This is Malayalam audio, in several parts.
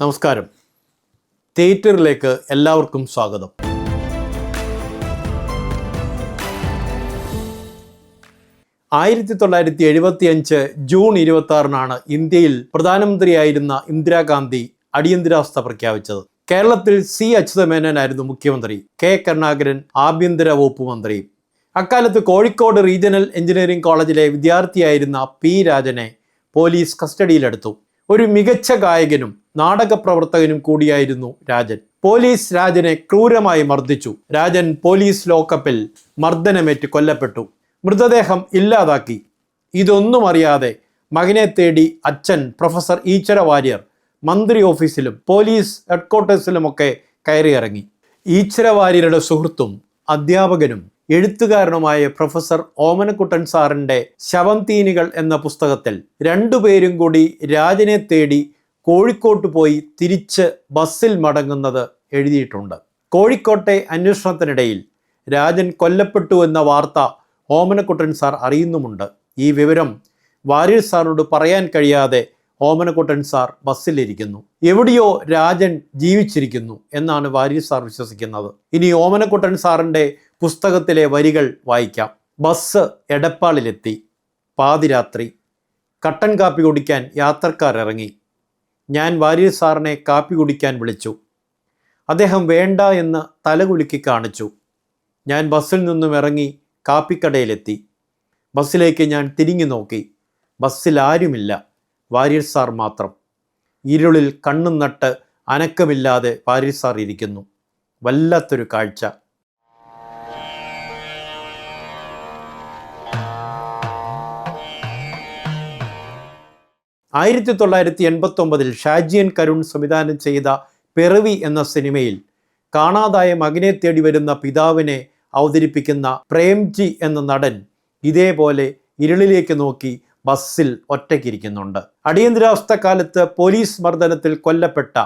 നമസ്കാരം. തിയേറ്ററിലേക്ക് എല്ലാവർക്കും സ്വാഗതം. ആയിരത്തി തൊള്ളായിരത്തി എഴുപത്തി അഞ്ച് ജൂൺ ഇരുപത്തി ആറിനാണ് ഇന്ത്യയിൽ പ്രധാനമന്ത്രിയായിരുന്ന ഇന്ദിരാഗാന്ധി അടിയന്തരാവസ്ഥ പ്രഖ്യാപിച്ചത്. കേരളത്തിൽ സി അച്യുതമേനോനായിരുന്നു മുഖ്യമന്ത്രി കെ കരുണാകരൻ ആഭ്യന്തര വകുപ്പ് മന്ത്രി. അക്കാലത്ത് കോഴിക്കോട് റീജിയണൽ എഞ്ചിനീയറിംഗ് കോളേജിലെ വിദ്യാർത്ഥിയായിരുന്ന പി രാജനെ പോലീസ് കസ്റ്റഡിയിലെടുത്തു. ഒരു മികച്ച ഗായകനും നാടക പ്രവർത്തകനും കൂടിയായിരുന്നു രാജൻ. പോലീസ് രാജനെ ക്രൂരമായി മർദ്ദിച്ചു. രാജൻ പോലീസ് ലോക്കപ്പിൽ മർദ്ദനമേറ്റ് കൊല്ലപ്പെട്ടു. മൃതദേഹം ഇല്ലാതാക്കി. ഇതൊന്നും അറിയാതെ മകനെ തേടി അച്ഛൻ പ്രൊഫസർ ഈച്ചര വാര്യർ മന്ത്രി ഓഫീസിലും പോലീസ് ഹെഡ്ക്വാർട്ടേഴ്സിലുമൊക്കെ കയറിയിറങ്ങി. ഈച്ചര വാര്യരുടെ സുഹൃത്തും അധ്യാപകനും എഴുത്തുകാരനുമായ പ്രൊഫസർ ഓമനക്കുട്ടൻ സാറിന്റെ ശവംതീനികൾ എന്ന പുസ്തകത്തിൽ രണ്ടുപേരും കൂടി രാജനെ തേടി കോഴിക്കോട്ട് പോയി തിരിച്ച് ബസ്സിൽ മടങ്ങുന്നത് എഴുതിയിട്ടുണ്ട്. കോഴിക്കോട്ടെ അന്വേഷണത്തിനിടയിൽ രാജൻ കൊല്ലപ്പെട്ടു എന്ന വാർത്ത ഓമനക്കുട്ടൻ സാർ അറിയുന്നുമുണ്ട്. ഈ വിവരം വാര്യർ സാറിനോട് പറയാൻ കഴിയാതെ ഓമനക്കുട്ടൻ സാർ ബസ്സിലിരിക്കുന്നു. എവിടെയോ രാജൻ ജീവിച്ചിരിക്കുന്നു എന്നാണ് വാര്യർ സാർ വിശ്വസിക്കുന്നത്. ഇനി ഓമനക്കുട്ടൻ സാറിന്റെ പുസ്തകത്തിലെ വരികൾ വായിക്കാം. ബസ് എടപ്പാളിലെത്തി. പാതിരാത്രി. കട്ടൻ കാപ്പി കുടിക്കാൻ യാത്രക്കാർ ഇറങ്ങി. ഞാൻ വാര്യർ സാറിനെ കാപ്പി കുടിക്കാൻ വിളിച്ചു. അദ്ദേഹം വേണ്ട എന്ന് തലകുലുക്കി കാണിച്ചു. ഞാൻ ബസ്സിൽ നിന്നും ഇറങ്ങി കാപ്പിക്കടയിലെത്തി. ബസ്സിലേക്ക് ഞാൻ തിരിഞ്ഞു നോക്കി. ബസ്സിൽ ആരുമില്ല. വാര്യർ സാർ മാത്രം. ഇരുളിൽ കണ്ണും നട്ട് അനക്കമില്ലാതെ വാര്യർ സാർ ഇരിക്കുന്നു. വല്ലാത്തൊരു കാഴ്ച. ആയിരത്തി തൊള്ളായിരത്തി എൺപത്തി ഒമ്പതിൽ ഷാജിയൻ കരുൺ സംവിധാനം ചെയ്ത പിറവി എന്ന സിനിമയിൽ കാണാതായ മകനെ തേടി വരുന്ന പിതാവിനെ അവതരിപ്പിക്കുന്ന പ്രേംജി എന്ന നടൻ ഇതേപോലെ ഇരുളിലേക്ക് നോക്കി ബസ്സിൽ ഒറ്റയ്ക്കിരിക്കുന്നുണ്ട്. അടിയന്തരാവസ്ഥ കാലത്ത് പോലീസ് മർദ്ദനത്തിൽ കൊല്ലപ്പെട്ട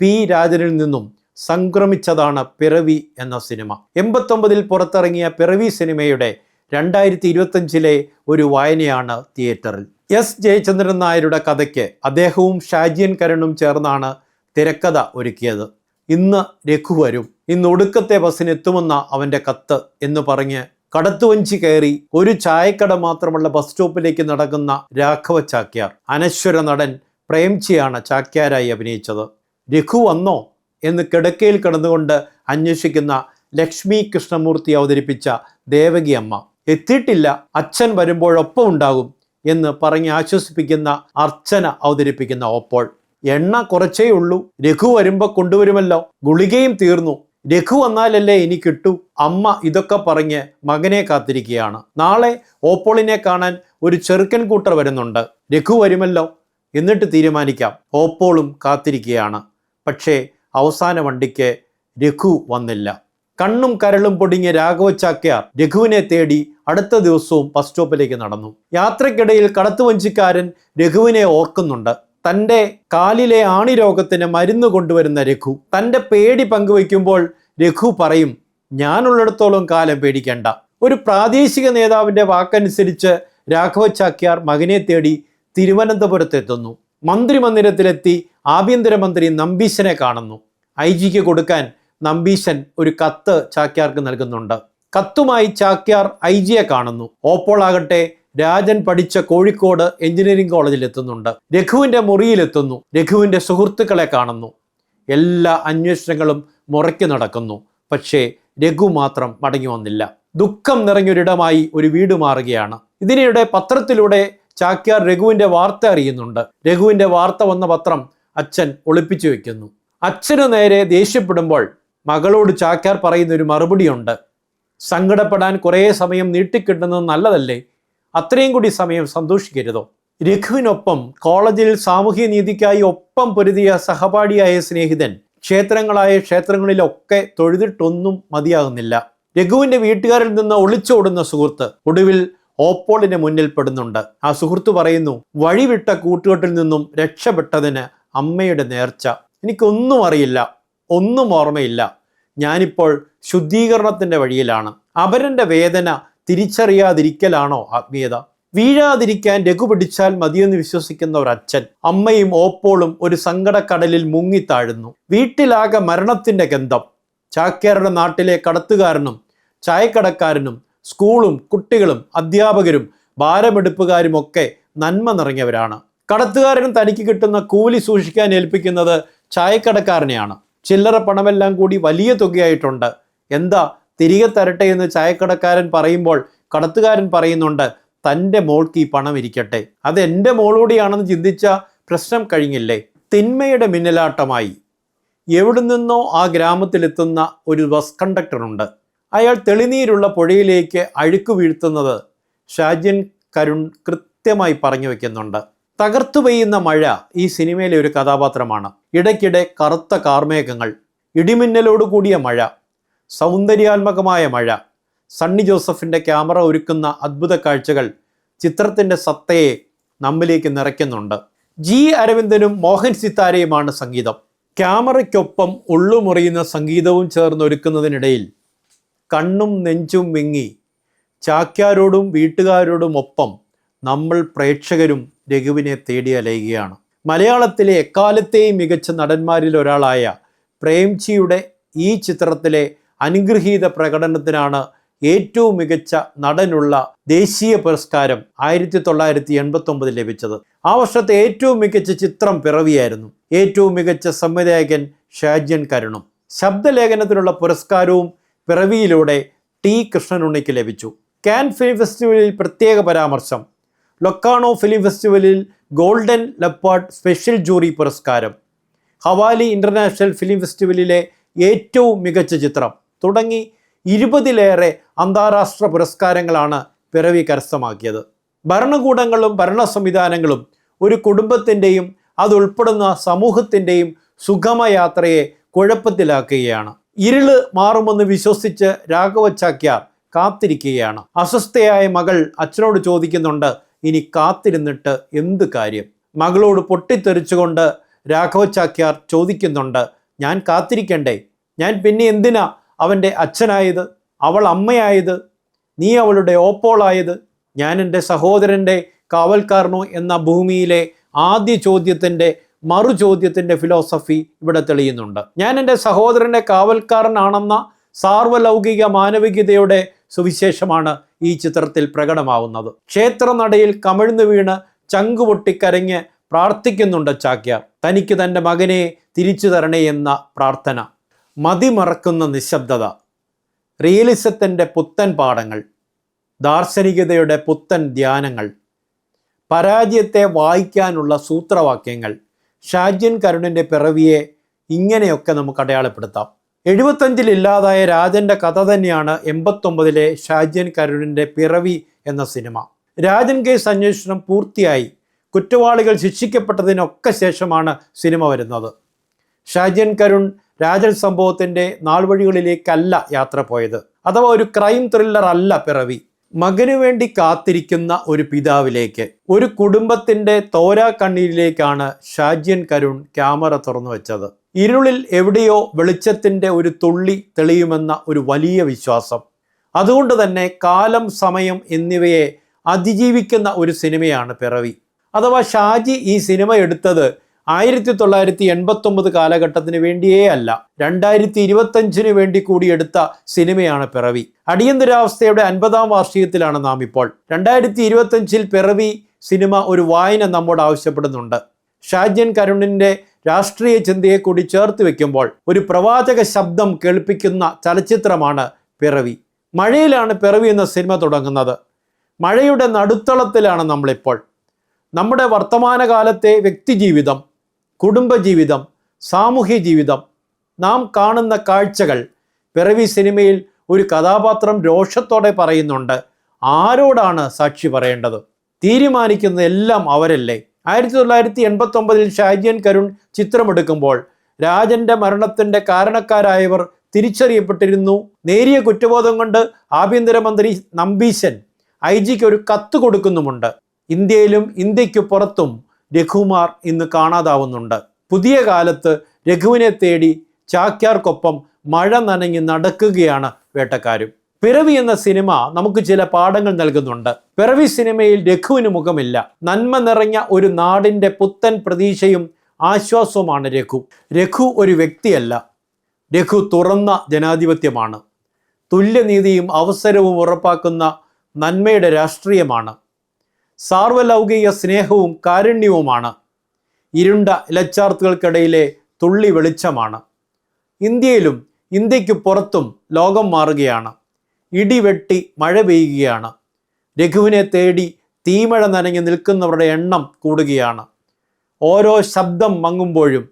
പി രാജനിൽ നിന്നും സംക്രമിച്ചതാണ് പിറവി എന്ന സിനിമ. എൺപത്തൊമ്പതിൽ പുറത്തിറങ്ങിയ പിറവി സിനിമയുടെ രണ്ടായിരത്തി ഇരുപത്തഞ്ചിലെ ഒരു വായനയാണ് തിയേറ്ററിൽ. എസ് ജയചന്ദ്രൻ നായരുടെ കഥയ്ക്ക് അദ്ദേഹവും ഷാജിയൻ കരണും ചേർന്നാണ് തിരക്കഥ ഒരുക്കിയത്. ഇന്ന് രഘു വരും. ഇന്ന് ഒടുക്കത്തെ ബസ്സിനെത്തുമെന്ന അവന്റെ കത്ത് എന്ന് പറഞ്ഞ് കടത്തുവഞ്ചി കയറി ഒരു ചായക്കട മാത്രമുള്ള ബസ് സ്റ്റോപ്പിലേക്ക് നടക്കുന്ന രാഘവ ചാക്യാർ അനശ്വര നടൻ പ്രേംജിയാണ് ചാക്യാരായി അഭിനയിച്ചത്. രഘു വന്നോ എന്ന് കിടക്കയിൽ കിടന്നുകൊണ്ട് അന്വേഷിക്കുന്ന ലക്ഷ്മി കൃഷ്ണമൂർത്തി അവതരിപ്പിച്ച ദേവകി അമ്മ എത്തിയിട്ടില്ല. അച്ഛൻ വരുമ്പോഴൊപ്പം ഉണ്ടാകും. എന്ന് പറഞ്ഞ് ആശ്വസിപ്പിക്കുന്ന അർച്ചന അവതരിപ്പിക്കുന്ന ഓപ്പോൾ. എണ്ണ കുറച്ചേ ഉള്ളൂ. രഘു വരുമ്പോൾ കൊണ്ടുവരുമല്ലോ. ഗുളികയും തീർന്നു. രഘു വന്നാലല്ലേ എനിക്ക് കിട്ടൂ? അമ്മ ഇതൊക്കെ പറഞ്ഞ് മകനെ കാത്തിരിക്കുകയാണ്. നാളെ ഓപ്പോളിനെ കാണാൻ ഒരു ചെറുക്കൻ കൂട്ടർ വരുന്നുണ്ട്. രഘു വരുമല്ലോ. എന്നിട്ട് തീരുമാനിക്കാം. ഓപ്പോളും കാത്തിരിക്കുകയാണ്. പക്ഷേ അവസാന വണ്ടിക്ക് രഘു വന്നില്ല. കണ്ണും കരളും പൊടിഞ്ഞ രാഘവ രഘുവിനെ തേടി അടുത്ത ദിവസവും ബസ് സ്റ്റോപ്പിലേക്ക് നടന്നു. യാത്രക്കിടയിൽ കടത്തുവഞ്ചിക്കാരൻ രഘുവിനെ ഓർക്കുന്നുണ്ട്. തന്റെ കാലിലെ ആണി രോഗത്തിന് മരുന്ന് കൊണ്ടുവരുന്ന രഘു തന്റെ പേടി പങ്കുവയ്ക്കുമ്പോൾ രഘു പറയും ഞാനുള്ളിടത്തോളം കാലം പേടിക്കേണ്ട. ഒരു പ്രാദേശിക നേതാവിന്റെ വാക്കനുസരിച്ച് രാഘവ ചാക്യാർ മകനെ തേടി തിരുവനന്തപുരത്തെത്തുന്നു. മന്ത്രിമന്ദിരത്തിലെത്തി ആഭ്യന്തരമന്ത്രി നമ്പീശനെ കാണുന്നു. ഐ ജിക്ക് കൊടുക്കാൻ നമ്പീശൻ ഒരു കത്ത് ചാക്യാർക്ക് നൽകുന്നുണ്ട്. കത്തുമായി ചാക്യാർ ഐ ജിയെ കാണുന്നു. ഓപ്പോളാകട്ടെ രാജൻ പഠിച്ച കോഴിക്കോട് എഞ്ചിനീയറിംഗ് കോളേജിൽ എത്തുന്നുണ്ട്. രഘുവിന്റെ മുറിയിലെത്തുന്നു രഘുവിന്റെ സുഹൃത്തുക്കളെ കാണുന്നു. എല്ലാ അന്വേഷണങ്ങളും മുറയ്ക്ക് നടക്കുന്നു. പക്ഷേ രഘു മാത്രം മടങ്ങി വന്നില്ല. ദുഃഖം നിറഞ്ഞൊരിടമായി ഒരു വീട് മാറുകയാണ്. ഇതിനിടെ പത്രത്തിലൂടെ ചാക്യാർ രഘുവിന്റെ വാർത്ത അറിയുന്നുണ്ട്. രഘുവിന്റെ വാർത്ത വന്ന പത്രം അച്ഛൻ ഒളിപ്പിച്ചു വെക്കുന്നു. അച്ഛനു നേരെ ദേഷ്യപ്പെടുമ്പോൾ മകളോട് ചാക്യാർ പറയുന്ന ഒരു മറുപടിയുണ്ട്. സങ്കടപ്പെടാൻ കുറേ സമയം നീട്ടിക്കിട്ടുന്നത് നല്ലതല്ലേ? അത്രയും കൂടി സമയം സന്തോഷിക്കരുതോ? രഘുവിനൊപ്പം കോളേജിൽ സാമൂഹ്യ നീതിക്കായി ഒപ്പം പൊരുതിയ സഹപാഠിയായ സ്നേഹിതൻ ക്ഷേത്രങ്ങളായ ക്ഷേത്രങ്ങളിലൊക്കെ തൊഴുതിട്ടൊന്നും മതിയാകുന്നില്ല. രഘുവിന്റെ വീട്ടുകാരിൽ നിന്ന് ഒളിച്ചോടുന്ന സുഹൃത്ത് ഒടുവിൽ ഓപ്പോളിന് മുന്നിൽ പെടുന്നുണ്ട്. ആ സുഹൃത്ത് പറയുന്നു വഴിവിട്ട കൂട്ടുകെട്ടിൽ നിന്നും രക്ഷപ്പെട്ടതിന് അമ്മയുടെ നേർച്ച. എനിക്കൊന്നും അറിയില്ല. ഒന്നും ഓർമ്മയില്ല. ഞാനിപ്പോൾ ശുദ്ധീകരണത്തിന്റെ വഴിയിലാണ്. അപരന്റെ വേദന തിരിച്ചറിയാതിരിക്കലാണോ ആത്മീയത? വീഴാതിരിക്കാൻ രഘു പിടിച്ചാൽ മതിയെന്ന് വിശ്വസിക്കുന്ന അച്ഛൻ അമ്മയും ഓപ്പോളും ഒരു സങ്കടക്കടലിൽ മുങ്ങിത്താഴുന്നു. വീട്ടിലാകെ മരണത്തിന്റെ ഗന്ധം. ചാക്യാരുടെ നാട്ടിലെ കടത്തുകാരനും ചായക്കടക്കാരനും സ്കൂളും കുട്ടികളും അധ്യാപകരും ഭാരമെടുപ്പുകാരും ഒക്കെ നന്മ നിറഞ്ഞവരാണ്. കടത്തുകാരനും തനിക്ക് കിട്ടുന്ന കൂലി സൂക്ഷിക്കാൻ ഏൽപ്പിക്കുന്നത് ചായക്കടക്കാരനെയാണ്. ചില്ലറ പണമെല്ലാം കൂടി വലിയ തുകയായിട്ടുണ്ട്. എന്താ തിരികെ തരട്ടെ എന്ന് ചായക്കടക്കാരൻ പറയുമ്പോൾ കടത്തുകാരൻ പറയുന്നുണ്ട് തന്റെ മോൾക്ക് ഈ പണം ഇരിക്കട്ടെ. അത് എന്റെ മോളൂടെയാണെന്ന് ചിന്തിച്ച പ്രശ്നം കഴിഞ്ഞില്ലേ? തിന്മയുടെ മിന്നലാട്ടമായി. എവിടെ നിന്നോ ആ ഗ്രാമത്തിലെത്തുന്ന ഒരു ബസ് കണ്ടക്ടറുണ്ട്. അയാൾ തെളിനീരുള്ള പുഴയിലേക്ക് അഴുക്ക് വീഴ്ത്തുന്നത് ഷാജിൻ കരുൺ കൃത്യമായി പറഞ്ഞു വെക്കുന്നുണ്ട്. തകർത്തു പെയ്യുന്ന മഴ ഈ സിനിമയിലെ ഒരു കഥാപാത്രമാണ്. ഇടയ്ക്കിടെ കറുത്ത കാർമേഘങ്ങൾ ഇടിമിന്നലോട് കൂടിയ മഴ സൗന്ദര്യാത്മകമായ മഴ സണ്ണി ജോസഫിന്റെ ക്യാമറ ഒരുക്കുന്ന അദ്ഭുത കാഴ്ചകൾ ചിത്രത്തിന്റെ സത്തയെ നമ്മിലേക്ക് നിറയ്ക്കുന്നുണ്ട്. ജി അരവിന്ദനും മോഹൻ സിത്താരയുമാണ് സംഗീതം. ക്യാമറയ്ക്കൊപ്പം ഉള്ളുമുറിയുന്ന സംഗീതവും ചേർന്ന് ഒരുക്കുന്നതിനിടയിൽ കണ്ണും നെഞ്ചും വിങ്ങി ചാക്യാരോടും വീട്ടുകാരോടും ഒപ്പം നമ്മൾ പ്രേക്ഷകരും രഘുവിനെ തേടി അലയുകയാണ്. മലയാളത്തിലെ എക്കാലത്തെയും മികച്ച നടന്മാരിൽ ഒരാളായ പ്രേംചിയുടെ ഈ ചിത്രത്തിലെ അനുഗ്രഹീത പ്രകടനത്തിനാണ് ഏറ്റവും മികച്ച നടനുള്ള ദേശീയ പുരസ്കാരം ആയിരത്തി തൊള്ളായിരത്തി എൺപത്തി ലഭിച്ചത്. ആ വർഷത്തെ ഏറ്റവും മികച്ച ചിത്രം പിറവിയായിരുന്നു. ഏറ്റവും മികച്ച സംവിധായകൻ ഷാജ്യൻ കരുണും. ശബ്ദലേഖനത്തിനുള്ള പുരസ്കാരവും പിറവിയിലൂടെ ടി കൃഷ്ണനുണ്ണിക്ക് ലഭിച്ചു. കാൻ ഫിലിം ഫെസ്റ്റിവലിൽ പ്രത്യേക പരാമർശം ലൊക്കാണോ ഫിലിം ഫെസ്റ്റിവലിൽ ഗോൾഡൻ ലപ്പാർഡ് സ്പെഷ്യൽ ജൂറി പുരസ്കാരം? ഹവാലി ഇന്റർനാഷണൽ ഫിലിം ഫെസ്റ്റിവലിലെ ഏറ്റവും മികച്ച ചിത്രം. തുടങ്ങി ഇരുപതിലേറെ അന്താരാഷ്ട്ര പുരസ്കാരങ്ങളാണ് പിറവി കരസ്ഥമാക്കിയത്. ഭരണകൂടങ്ങളും ഭരണ സംവിധാനങ്ങളും ഒരു കുടുംബത്തിന്റെയും അതുൾപ്പെടുന്ന സമൂഹത്തിന്റെയും സുഗമയാത്രയെ കുഴപ്പത്തിലാക്കുകയാണ്. ഇരുൾ മാറുമെന്ന് വിശ്വസിച്ച് രാഘവ ചാക്യാർ കാത്തിരിക്കുകയാണ്. അസ്വസ്ഥയായ മകൾ അച്ഛനോട് ചോദിക്കുന്നുണ്ട് ഇനി കാത്തിരുന്നിട്ട് എന്ത് കാര്യം? മകളോട് പൊട്ടിത്തെറിച്ചുകൊണ്ട് രാഘവ ചാക്യാർ ചോദിക്കുന്നുണ്ട് ഞാൻ കാത്തിരിക്കണ്ടേ? ഞാൻ പിന്നെ എന്തിനാ അവന്റെ അച്ഛനായത്? അവൾ അമ്മയായത്? നീ അവളുടെ ഓപ്പോളായത്? ഞാൻ എന്റെ സഹോദരന്റെ കാവൽക്കാരനോ എന്ന ഭൂമിയിലെ ആദ്യ ചോദ്യത്തിന്റെ മറു ചോദ്യത്തിന്റെ ഫിലോസഫി ഇവിടെ തെളിയുന്നുണ്ട്. ഞാൻ എന്റെ സഹോദരന്റെ കാവൽക്കാരനാണെന്ന സാർവലൗകിക മാനവികതയുടെ സുവിശേഷമാണ് ഈ ചിത്രത്തിൽ പ്രകടമാവുന്നത്. ക്ഷേത്രനടയിൽ കമിഴ്ന്നു വീണ് ചങ്കുപൊട്ടിക്കരഞ്ഞ് പ്രാർത്ഥിക്കുന്നുണ്ട് ചാക്യ തനിക്ക് തന്റെ മകനെ തിരിച്ചു തരണേ എന്ന പ്രാർത്ഥന. മതിമറക്കുന്ന നിശബ്ദത. റിയലിസത്തിന്റെ പുത്തൻ പാഠങ്ങൾ. ദാർശനികതയുടെ പുത്തൻ ധ്യാനങ്ങൾ. പരാജയത്തെ വായിക്കാനുള്ള സൂത്രവാക്യങ്ങൾ. ഷാജ്യൻ കരുണിന്റെ പിറവിയെ ഇങ്ങനെയൊക്കെ നമുക്ക് അടയാളപ്പെടുത്താം. എഴുപത്തഞ്ചിൽ ഇല്ലാതായ രാജന്റെ കഥ തന്നെയാണ് എൺപത്തൊമ്പതിലെ ഷാജിയൻ കരുണിന്റെ പിറവി എന്ന സിനിമ. രാജൻ കേസ് അന്വേഷണം പൂർത്തിയായി. കുറ്റവാളികൾ ശിക്ഷിക്കപ്പെട്ടതിനൊക്കെ ശേഷമാണ് സിനിമ വരുന്നത്. ഷാജിയൻ കരുൺ രാജൻ സംഭവത്തിന്റെ നാൾവഴികളിലേക്കല്ല യാത്ര പോയത്. അഥവാ ഒരു ക്രൈം ത്രില്ലർ അല്ല പിറവി. മകനു വേണ്ടി കാത്തിരിക്കുന്ന ഒരു പിതാവിലേക്ക്. ഒരു കുടുംബത്തിന്റെ തോരാ കണ്ണീരിലേക്കാണ് ഷാജിയൻ കരുൺ ക്യാമറ തുറന്നു വെച്ചത് ഇരുളിൽ എവിടെയോ വെളിച്ചത്തിന്റെ ഒരു തുള്ളി തെളിയുമെന്ന ഒരു വലിയ വിശ്വാസം. അതുകൊണ്ട് തന്നെ കാലം സമയം എന്നിവയെ അതിജീവിക്കുന്ന ഒരു സിനിമയാണ് പിറവി. അഥവാ ഷാജി ഈ സിനിമ എടുത്തത് ആയിരത്തി തൊള്ളായിരത്തി എൺപത്തൊമ്പത് കാലഘട്ടത്തിന് വേണ്ടിയേ അല്ല. രണ്ടായിരത്തി ഇരുപത്തഞ്ചിന് വേണ്ടി കൂടി എടുത്ത സിനിമയാണ് പിറവി. അടിയന്തരാവസ്ഥയുടെ അൻപതാം വാർഷികത്തിലാണ് നാം ഇപ്പോൾ. രണ്ടായിരത്തി ഇരുപത്തഞ്ചിൽ പിറവി സിനിമ ഒരു വായന നമ്മോട് ആവശ്യപ്പെടുന്നുണ്ട്. ഷാജൻ കരുണിന്റെ രാഷ്ട്രീയ ചിന്തയെ കൂടി ചേർത്ത് വെക്കുമ്പോൾ ഒരു പ്രവാചക ശബ്ദം കേൾപ്പിക്കുന്ന ചലച്ചിത്രമാണ് പിറവി. മഴയിലാണ് പിറവി എന്ന സിനിമ തുടങ്ങുന്നത്. മഴയുടെ നടുത്തളത്തിലാണ് നമ്മളിപ്പോൾ. നമ്മുടെ വർത്തമാനകാലത്തെ വ്യക്തിജീവിതം കുടുംബജീവിതം സാമൂഹ്യ ജീവിതം നാം കാണുന്ന കാഴ്ചകൾ പിറവി സിനിമയിൽ ഒരു കഥാപാത്രം രോഷത്തോടെ പറയുന്നുണ്ട്. ആരോടാണ് സാക്ഷി പറയേണ്ടത്? തീരുമാനിക്കുന്ന എല്ലാം അവരല്ലേ? ആയിരത്തി തൊള്ളായിരത്തി എൺപത്തി ഒമ്പതിൽ ഷാജിയൻ കരുൺ ചിത്രമെടുക്കുമ്പോൾ രാജന്റെ മരണത്തിന്റെ കാരണക്കാരായവർ തിരിച്ചറിയപ്പെട്ടിരുന്നു. നേരിയ കുറ്റബോധം കൊണ്ട് ആഭ്യന്തരമന്ത്രി നമ്പീശൻ ഐ ജിക്ക് ഒരു കത്ത് കൊടുക്കുന്നുമുണ്ട്. ഇന്ത്യയിലും ഇന്ത്യയ്ക്ക് പുറത്തും രഘുമാർ ഇന്ന് കാണാതാവുന്നുണ്ട്. പുതിയ കാലത്ത് രഘുവിനെ തേടി ചാക്യാർക്കൊപ്പം മഴ നനഞ്ഞ് നടക്കുകയാണ് വേട്ടക്കാരും. പിറവി എന്ന സിനിമ നമുക്ക് ചില പാഠങ്ങൾ നൽകുന്നുണ്ട്. പിറവി സിനിമയിൽ രഘുവിന് മുഖമില്ല. നന്മ നിറഞ്ഞ ഒരു നാടിന്റെ പുത്തൻ പ്രതീക്ഷയും ആശ്വാസവുമാണ് രഘു. രഘു ഒരു വ്യക്തിയല്ല. രഘു തുറന്ന ജനാധിപത്യമാണ്. തുല്യനീതിയും അവസരവും ഉറപ്പാക്കുന്ന നന്മയുടെ രാഷ്ട്രീയമാണ്. സാർവലൗകിക സ്നേഹവും കാരുണ്യവുമാണ്. ഇരുണ്ട ഇലച്ചാർത്തുകൾക്കിടയിലെ തുള്ളി വെളിച്ചമാണ്. ഇന്ത്യയിലും ഇന്ത്യയ്ക്ക് പുറത്തും ലോകം മാറുകയാണ്. ഇടിവെട്ടി മഴ പെയ്യുകയാണ്. രഘുവിനെ തേടി തീമഴ നനഞ്ഞു നിൽക്കുന്നവരുടെ എണ്ണം കൂടുകയാണ്. ഓരോ ശബ്ദം മങ്ങുമ്പോഴും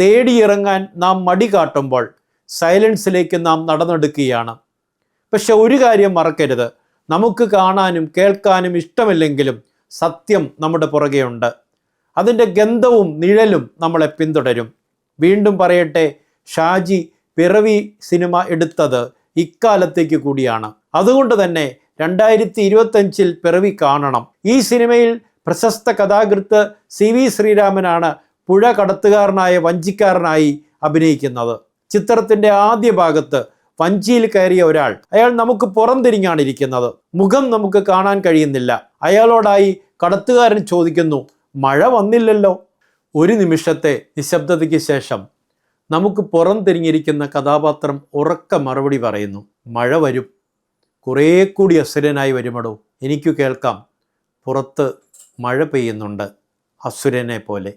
തേടിയിറങ്ങാൻ നാം മടി കാട്ടുമ്പോൾ സൈലൻസിലേക്ക് നാം നടന്നെടുക്കുകയാണ്. പക്ഷെ ഒരു കാര്യം മറക്കരുത്. നമുക്ക് കാണാനും കേൾക്കാനും ഇഷ്ടമില്ലെങ്കിലും സത്യം നമ്മുടെ പുറകെയുണ്ട്. അതിന്റെ ഗന്ധവും നിഴലും നമ്മളെ പിന്തുടരും. വീണ്ടും പറയട്ടെ ഷാജി പിറവി സിനിമ എടുത്തത് ഇക്കാലത്തേക്ക് കൂടിയാണ്. അതുകൊണ്ട് തന്നെ രണ്ടായിരത്തി ഇരുപത്തഞ്ചിൽ പിറവി കാണണം. ഈ സിനിമയിൽ പ്രശസ്ത കഥാകൃത്ത് സി വി ശ്രീരാമനാണ് പുഴ കടത്തുകാരനായ വഞ്ചിക്കാരനായി അഭിനയിക്കുന്നത്. ചിത്രത്തിന്റെ ആദ്യ ഭാഗത്ത് വഞ്ചിയിൽ കയറിയ ഒരാൾ. അയാൾ നമുക്ക് പുറംതിരിഞ്ഞാണ് ഇരിക്കുന്നത് മുഖം നമുക്ക് കാണാൻ കഴിയുന്നില്ല. അയാളോടായി കടത്തുകാരൻ ചോദിക്കുന്നു മഴ വന്നില്ലല്ലോ? ഒരു നിമിഷത്തെ നിശബ്ദതയ്ക്ക് ശേഷം നമുക്ക് പുറം തിരിഞ്ഞിരിക്കുന്ന കഥാപാത്രം ഉറക്ക മറുപടി പറയുന്നു. മഴ വരും. കുറേ കൂടി അസുരനായി വരുമടോ. എനിക്കു കേൾക്കാം. പുറത്ത് മഴ പെയ്യുന്നുണ്ട്. അസുരനെ പോലെ.